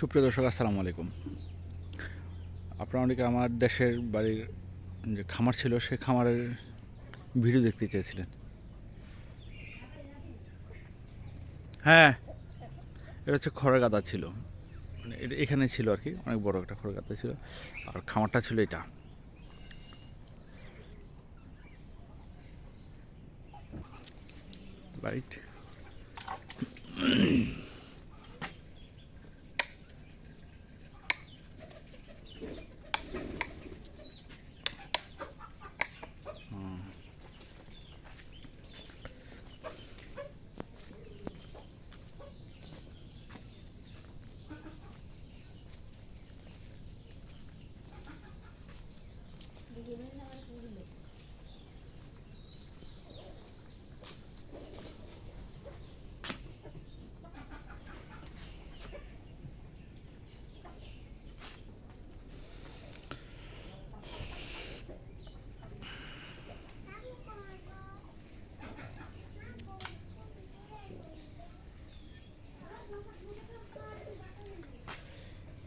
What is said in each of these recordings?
সুপ্রিয় দর্শক, আসসালামু আলাইকুম। আপনারা অনেকে আমার দেশের বাড়ির যে খামার ছিল সেই খামারের ভিডিও দেখতে চেয়েছিলেন। হ্যাঁ এটা হচ্ছে খড়ের গাদা ছিল। মানে এটা এখানে ছিল আর কি, অনেক বড় একটা খড়ের গাদা ছিল। আর খামারটা ছিল এটা। রাইট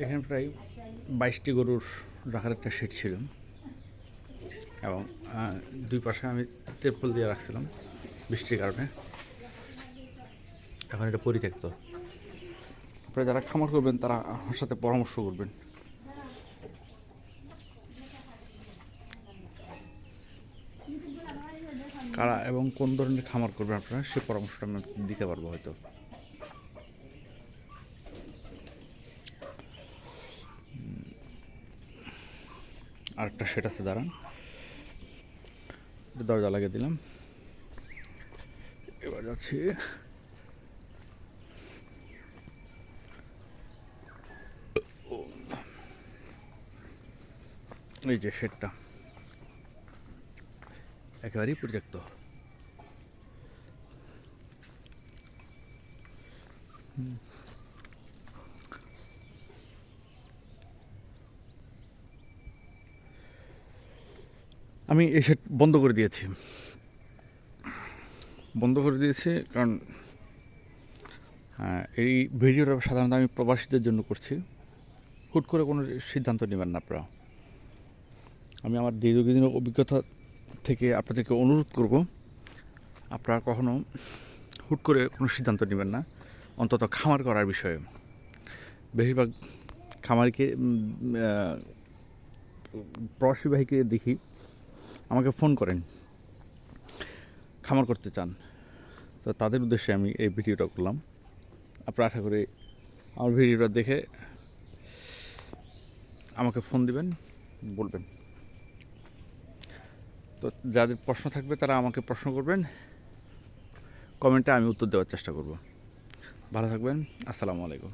এখানে প্রায় বাইশটি গরুর রাখার একটা শেড ছিল। এবং দুই পাশে আমি তেরপল দিয়ে রাখছিলাম বৃষ্টির কারণে। এখন এটা পরিত্যক্ত? আপনারা যারা খামার করবেন তারা আমার সাথে পরামর্শ করবেন। কারা এবং কোন ধরনের খামার করবেন আপনারা সে পরামর্শটা আমি দিতে পারব হয়তো। আরেকটা সেট আছে, দাঁড়ান। দরজা লাগিয়ে দিলাম। এবার যাচ্ছি। এই যে শেডটা একেবারেই পরিত্যক্ত হুম। আমি এই সেট বন্ধ করে দিয়েছি। বন্ধ করে দিয়েছি কারণ হ্যাঁ, এই ভিডিওটা সাধারণত আমি প্রবাসীদের জন্য করছি। হুট করে কোনো সিদ্ধান্ত নেবেন না আপনারা। আমি আমার দীর্ঘদিনের অভিজ্ঞতা থেকে আপনাদেরকে অনুরোধ করব আপনারা কখনো হুট করে কোনো সিদ্ধান্ত নেবেন না অন্তত খামার করার বিষয়ে। বেশিরভাগ খামারিকে উম, আহ, প্রবাসী ভাইকে দেখি। আমাকে ফোন করেন, খামার করতে চান, তো তাদের উদ্দেশ্যে আমি এই ভিডিওটা করলাম। আপনারা আশা করি আমার ভিডিওটা দেখে আমাকে ফোন দিবেন, বলবেন। তো যাদের প্রশ্ন থাকবে তারা আমাকে প্রশ্ন করবেন, কমেন্টে আমি উত্তর দেওয়ার চেষ্টা করব। ভালো থাকবেন, আসসালামু আলাইকুম।